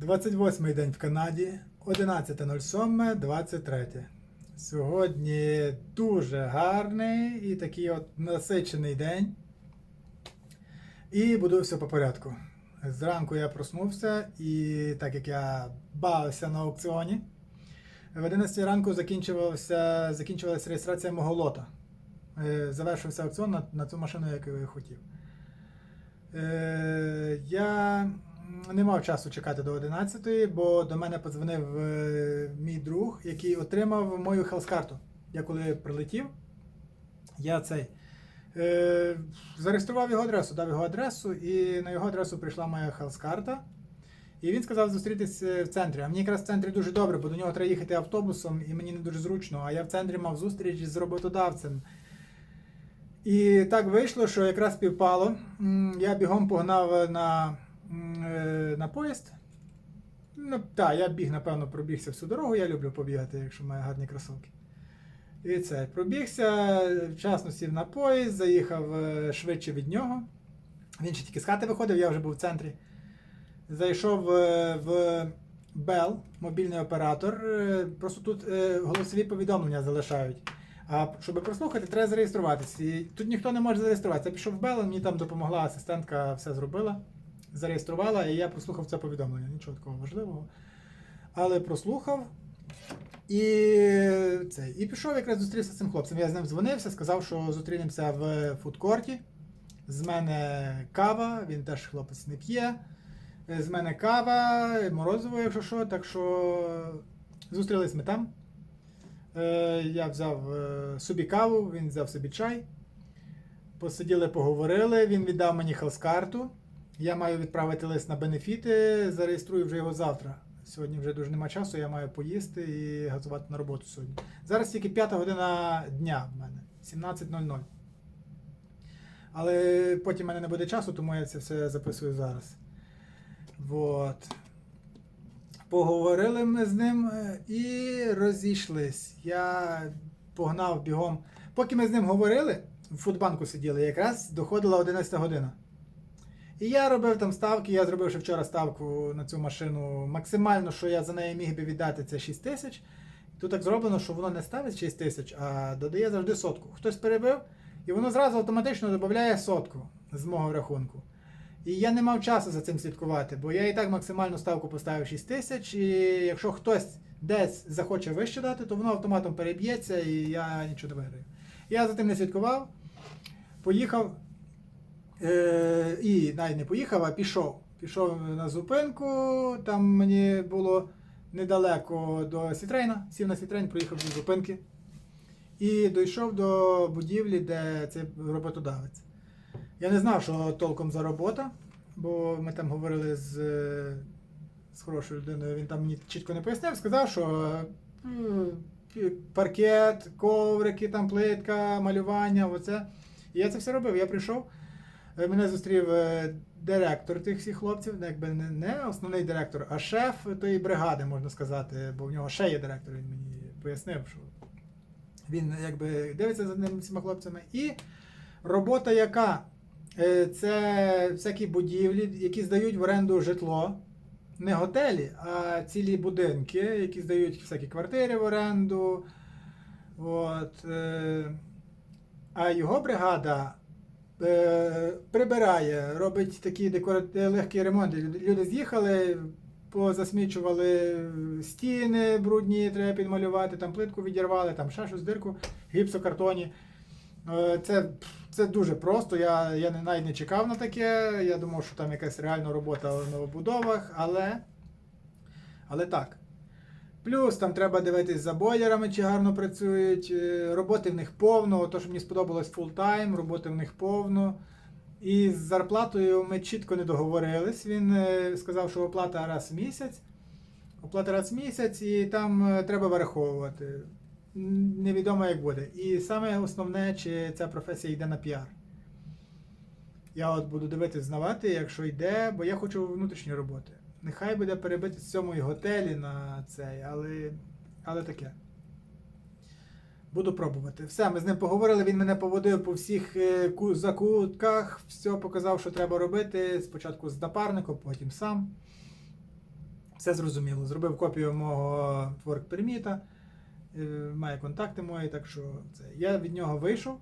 28-й день в Канаді, 11.07.23. Сьогодні дуже гарний і такий от насичений день. І буду все по порядку. Зранку я проснувся, і так як я бавився на аукціоні, в 11 ранку закінчувалася, закінчувалася реєстрація мого лота. Е, Завершився аукціон на, на цю машину, яку я хотів. Е, я не мав часу чекати до 11-ї, бо до мене подзвонив е, мій друг, який отримав мою хелскарту. Я коли прилетів, я цей. Е, зареєстрував його адресу, дав його адресу, і на його адресу прийшла моя хелскарта. І він сказав зустрітися в центрі. А мені якраз в центрі дуже добре, бо до нього треба їхати автобусом, і мені не дуже зручно. А я в центрі мав зустріч з роботодавцем. І так вийшло, що якраз співпало. М, Я бігом погнав на, на поїзд. Ну, так, я біг, напевно, пробігся всю дорогу. Я люблю побігати, якщо маю гарні кросовки. І це пробігся, вчасно сів на поїзд, заїхав е, швидше від нього. Він ще тільки з хати виходив, я вже був в центрі. Зайшов е, в Bell, мобільний оператор. е, Просто тут е, голосові повідомлення залишають. А щоб прослухати, треба зареєструватися. І тут ніхто не може зареєструватися. Я пішов в Bell, мені там допомогла асистентка, все зробила, зареєструвала, і я прослухав це повідомлення. Нічого такого важливого. Але прослухав. І це, і пішов якраз зустрівся з цим хлопцем. Я з ним дзвонився, сказав, що зустрінемося в фудкорті. З мене кава, він теж хлопець не п'є. З мене кава, морозиво, якщо що. Так що зустрілись ми там. Е, Я взяв е, собі каву, він взяв собі чай. Посиділи, поговорили. Він віддав мені хелскарту. Я маю відправити лист на бенефіти, зареєструю вже його завтра. Сьогодні вже дуже нема часу, я маю поїсти і газувати на роботу сьогодні. Зараз тільки 5 година дня в мене, 17.00. Але потім в мене не буде часу, тому я це все записую зараз. Вот. Поговорили ми з ним е, і розійшлись. Я погнав бігом. Поки ми з ним говорили, в фудбанку сиділи, якраз доходила 11 година. І я робив там ставки, я зробив ще вчора ставку на цю машину. Максимально, що я за неї міг би віддати, це 6 тисяч. Тут так зроблено, що воно не ставить 6 тисяч, а додає завжди сотку. Хтось перебив, і воно зразу автоматично додає сотку з мого рахунку. І я не мав часу за цим слідкувати, бо я і так максимальну ставку поставив 6 тисяч, і якщо хтось десь захоче вище дати, то воно автоматом переб'ється і я нічого не виграю. Я за тим не слідкував, поїхав е, і навіть не поїхав, а пішов. Пішов на зупинку, там мені було недалеко до Сітрейна, сів на Сітрейн, проїхав до зупинки і дійшов до будівлі, де цей роботодавець. Я не знав, що толком за робота, бо ми там говорили з, е, з хорошою людиною, він там мені чітко не пояснив, сказав, що е, паркет, коврики, там плитка, малювання, оце. І я це все робив. Я прийшов, мене зустрів е, директор тих всіх хлопців, ну, якби не, основний директор, а шеф тої бригади, можна сказати, бо в нього ще є директор, він мені пояснив, що він якби дивиться за ними всіма хлопцями. І робота яка? Е, Це всякі будівлі, які здають в оренду житло. Не готелі, а цілі будинки, які здають всякі квартири в оренду. От. е, А його бригада е, прибирає, робить такі декора- легкі ремонти. Люди- Люди з'їхали, позасмічували стіни брудні, треба підмалювати, там плитку відірвали, там ще щось дирку, гіпсокартоні. Е, Це, це дуже просто. Я, я навіть не чекав на таке. Я думав, що там якась реальна робота в новобудовах, але, але так. Плюс там треба дивитись за бойлерами, чи гарно працюють. Е, Роботи в них повно. То, що мені сподобалось фултайм, роботи в них повно. І з зарплатою ми чітко не договорились. Він е, сказав, що оплата раз в місяць. Оплата раз в місяць, і там е, треба вираховувати. Невідомо як буде. І саме основне, чи ця професія йде на піар. Я от буду дивитись, знавати, якщо йде, бо я хочу внутрішні роботи. Нехай буде перебити цьому і готелі на цей, але, але таке. Буду пробувати. Все, ми з ним поговорили, він мене поводив по всіх е, закутках, все показав, що треба робити. Спочатку з напарником, потім сам. Все зрозуміло. Зробив копію мого work перміта, е, має контакти мої, так що це. Я від нього вийшов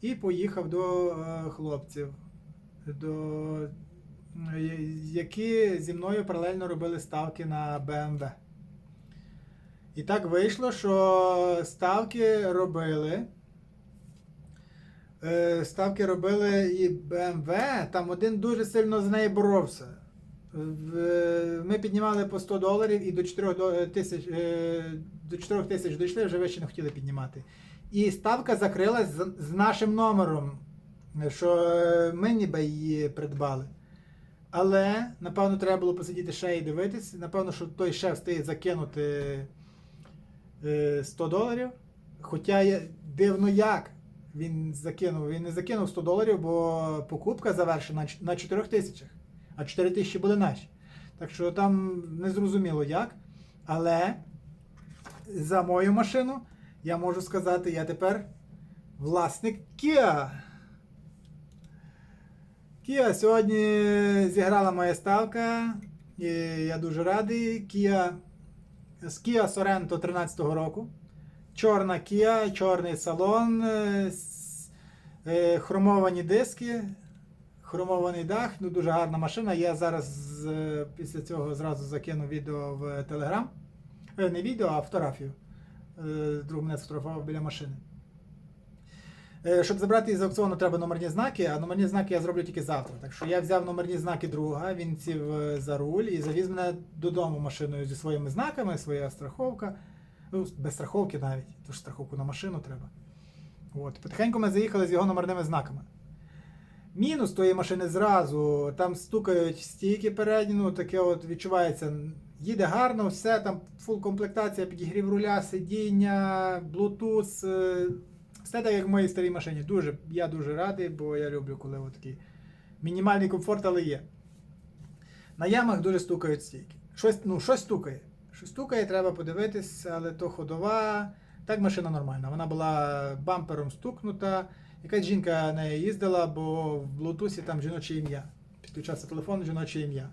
і поїхав до е, хлопців, до, які зі мною паралельно робили ставки на BMW. І так вийшло, що ставки робили. Е, Ставки робили і BMW, там один дуже сильно з нею боровся. Ми піднімали по 100 доларів і до 4 тисяч, е, до 4 тисяч дійшли, вже вище не хотіли піднімати. І ставка закрилась з, нашим номером, що е, ми ніби її придбали. Але, напевно, треба було посидіти ще і дивитись. Напевно, що той шеф встиг закинути е, 100 доларів. Хоча я, дивно як він закинув. Він не закинув 100 доларів, бо покупка завершена на на 4 тисячах, а 4 тисячі були наші. Так що там не зрозуміло як. Але за мою машину я можу сказати, я тепер власник Kia. Kia сьогодні зіграла моя ставка. І я дуже радий. Kia з Kia Sorento 13-го року. Чорна Kia, чорний салон, е, е, хромовані диски, хромований дах. Ну, дуже гарна машина. Я зараз після цього зразу закину відео в. Е, Не відео, а фотографію. Е, Друг мене сфотографував біля машини. Е, Щоб забрати із аукціону, треба номерні знаки, а номерні знаки я зроблю тільки завтра. Так що я взяв номерні знаки друга, він сів е, за руль і завіз мене додому машиною зі своїми знаками, своя страховка. Ну, без страховки навіть, тож страховку на машину треба. От. Потихеньку ми заїхали з його номерними знаками. Мінус тої машини зразу, там стукають стійки передні, ну таке от відчувається. Їде гарно, все, там фул комплектація, підігрів руля, сидіння, е, все так, як в моїй старій машині. Дуже, я дуже радий, бо я люблю, коли такий мінімальний комфорт, але є. На ямах дуже стукають стійки. Щось, ну, щось стукає. Щось стукає, треба подивитись, але то ходова. Так машина нормальна. Вона була бампером стукнута. Якась жінка нею їздила, бо в Bluetooth там жіноче ім'я. Підключався телефон, жіноче ім'я.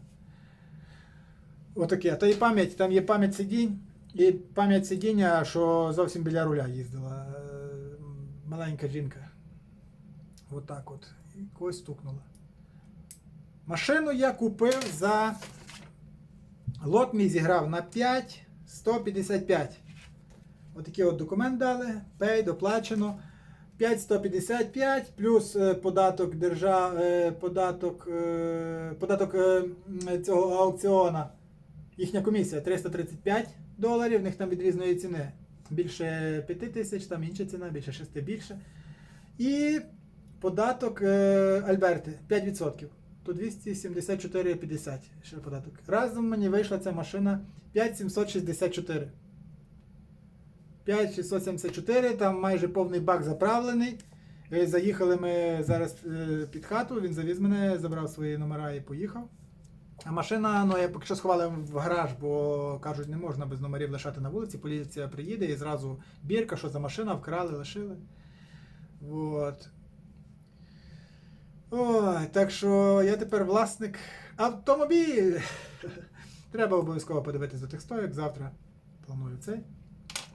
Отаке. Та і пам'ять, там є пам'ять сидінь, і пам'ять сидіння, що зовсім біля руля їздила. Маленька жінка. Отак от. І когось стукнула. Машину я купив за. Лот мій зіграв на 5 155. Отакий от документ дали. Пей, доплачено. 5,155 плюс е, податок держав, е, податок, е, податок цього аукціона. Їхня комісія 335 доларів, в них там від різної ціни. Більше 5 тисяч, там інша ціна, більше 6 більше. І податок е, Альберти 5%. То 274,50 ще податок. Разом мені вийшла ця машина 5764. 5674, там майже повний бак заправлений. Е, Заїхали ми зараз е, під хату, він завіз мене, забрав свої номера і поїхав. А машина, ну я поки що сховали в гараж, бо кажуть, не можна без номерів лишати на вулиці. Поліція приїде і зразу бірка, що за машина, вкрали, лишили. Вот. Ой, так що я тепер власник автомобіль. Треба обов'язково подивитись до тих стоїк. Завтра планую цей.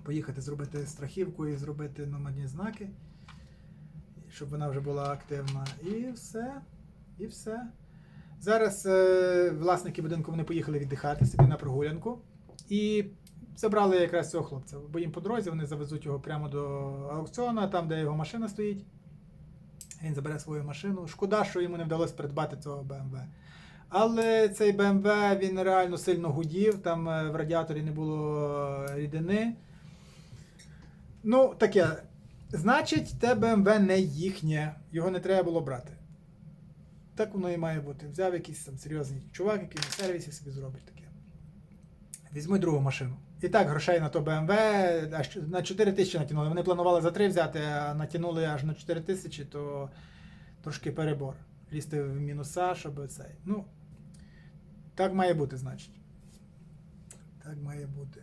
Поїхати зробити страхівку і зробити номерні знаки, щоб вона вже була активна. І все. І все. Зараз е, власники будинку вони поїхали віддихати собі на прогулянку. І забрали якраз цього хлопця. Бо їм по дорозі вони завезуть його прямо до аукціону, там, де його машина стоїть. Він забере свою машину. Шкода, що йому не вдалося придбати цього BMW. Але цей BMW він реально сильно гудів, там е, в радіаторі не було рідини. Ну, таке. Значить, те BMW не їхнє, його не треба було брати. Так воно і має бути. Взяв якийсь там серйозний чувак, який на сервісі собі зробить таке. Візьми другу машину. І так, грошей на то BMW аж на 4 тисячі натягнули. Вони планували за 3 взяти, а натягнули аж на 4 тисячі, то трошки перебор. Лізти в мінуса, щоб цей. Ну, так має бути, значить. Так має бути.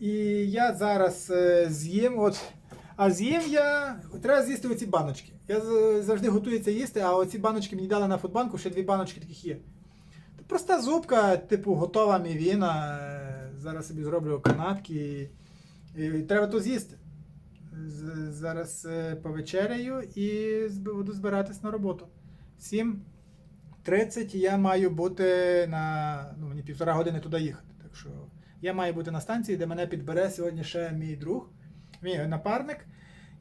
І я зараз е, з'їм. От, а з'їм я. Треба з'їсти оці баночки. Я завжди готую це їсти, а оці баночки мені дали на фудбанку, ще дві баночки таких є. проста зубка, типу, готова мівіна. Е, Зараз собі зроблю канапки. І треба то з'їсти. Зараз е, повечеряю і буду збиратись на роботу. 7.30 я маю бути на. Ну, мені півтора години туди їхати. Так що я маю бути на станції, де мене підбере сьогодні ще мій друг, мій напарник,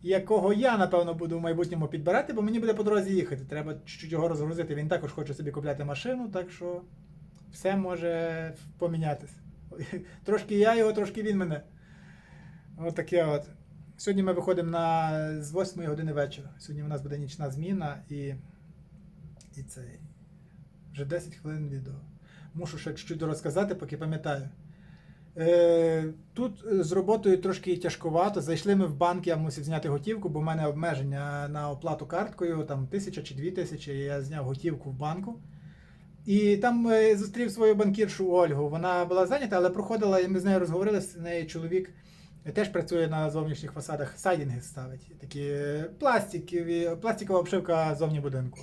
якого я, напевно, буду в майбутньому підбирати, бо мені буде по дорозі їхати. Треба чуть-чуть його розгрузити. Він також хоче собі купляти машину, так що все може помінятися. Трошки я його, трошки він мене. Отаке от. Сьогодні ми виходимо на з 8 години вечора. Сьогодні у нас буде нічна зміна і, і цей. Вже 10 хвилин відео. Мушу ще чуть-чуть розказати, поки пам'ятаю. Е, тут е, з роботою трошки тяжкувато. Зайшли ми в банк, я мусив зняти готівку, бо в мене обмеження на оплату карткою, там тисяча чи дві тисячі. Я зняв готівку в банку. І там е, зустрів свою банкіршу Ольгу. Вона була зайнята, але проходила, і ми з нею розговорили. З нею чоловік теж працює на зовнішніх фасадах, сайдінги ставить. Такі пластикові, пластикова обшивка зовні будинку.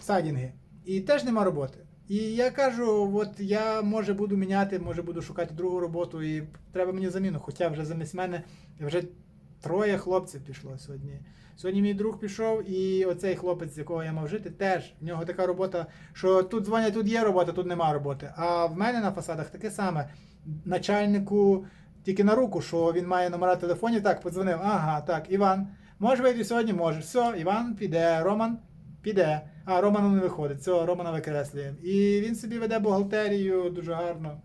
Сайдінги. І теж нема роботи. І я кажу: от я може буду міняти, може буду шукати другу роботу, і треба мені заміну. Хоча вже замість мене вже троє хлопців пішло сьогодні. Сьогодні мій друг пішов, і оцей хлопець, з якого я мав жити, теж в нього така робота, що тут дзвонять, тут є робота, тут нема роботи. А в мене на фасадах таке саме. Начальнику тільки на руку, що він має номера телефонів. Так, подзвонив. Ага, так, Іван, можеш вийти сьогодні? Можеш. Все, Іван піде, Роман піде. А, Роман не виходить. Все, Романа викреслюємо. І він собі веде бухгалтерію дуже гарно.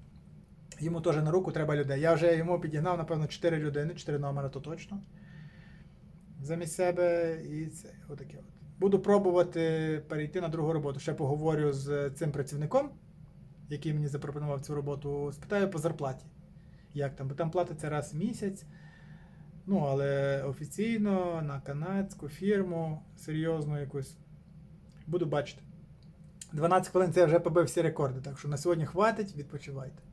Йому теж на руку треба людей. Я вже йому підігнав, напевно, 4 людини, 4 номера, то точно. Замість себе і це, отаке от. Буду пробувати перейти на другу роботу. Ще поговорю з цим працівником, який мені запропонував цю роботу. Спитаю по зарплаті. Як там? Бо там платиться раз в місяць. Ну, але офіційно на канадську фірму, серйозну якусь. Буду бачити. 12 хвилин це я вже побив всі рекорди, так що на сьогодні хватить, відпочивайте.